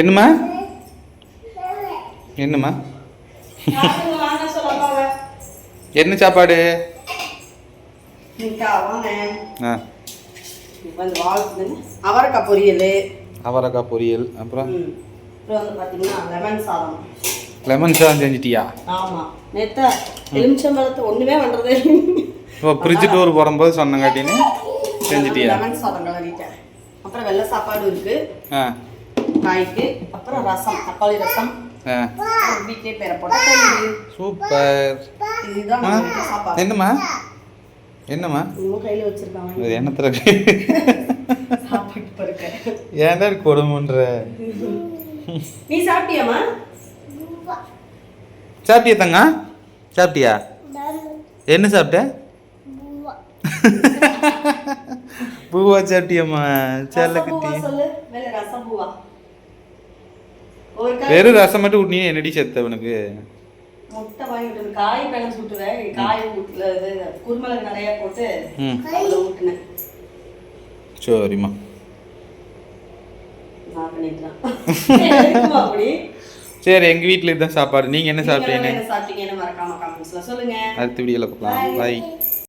என்னம்மா? என்னம்மா? என்ன சாப்பாடு? அவரைக்காய் பொரியல். அவரைக்காய் பொரியல் அப்புறம்? லெமன் சாதம். லெமன் சாதம் செஞ்சிட்டியா? எலுமிச்சம்பழத்தை ஒன்றுமே பண்ணுறதே இப்போ ஃப்ரிட்ஜு டூர் போகும்போது சொன்னங்காட்டின்னு செஞ்சிட்டியா? லெமன் சாதம் கலரிட்டேன். அப்புறம் வெள்ளை சாப்பாடு இருக்கு. காய்க்கு அப்புறம் ரசம் தக்காளி ரசம் வீட்லயே பேர போட்ட சூப்பர். என்னம்மா? என்னம்மா? கையில் வச்சிருக்காங்க. இது என்னத்துல ஏன்டா கொடுமன்ற? நீ சாப்பிட்டியாம்மா? சாப்பிட்டியா தங்க? சாப்பிட்டியா? என்ன சாப்பிட்ட? பூவா. சாப்பிட்டியம்மா? சொல்லு. காய் வெறும் ரசம் மட்டும் விட்டியே என்னடி செத்த உனக்கு முட்டை வாங்கிட்டு காய் பேலன்ஸ் விட்டுவேன் காய் நிறைய போட்டு சரிம்மா. சரி எங்கள் வீட்டில் இதுதான் சாப்பாடு. என்ன நீங்க சாப்பிட்டீங்க? என்ன சொல்லுங்க. அடுத்த வீடியோவில் பார்க்கலாம். பாய்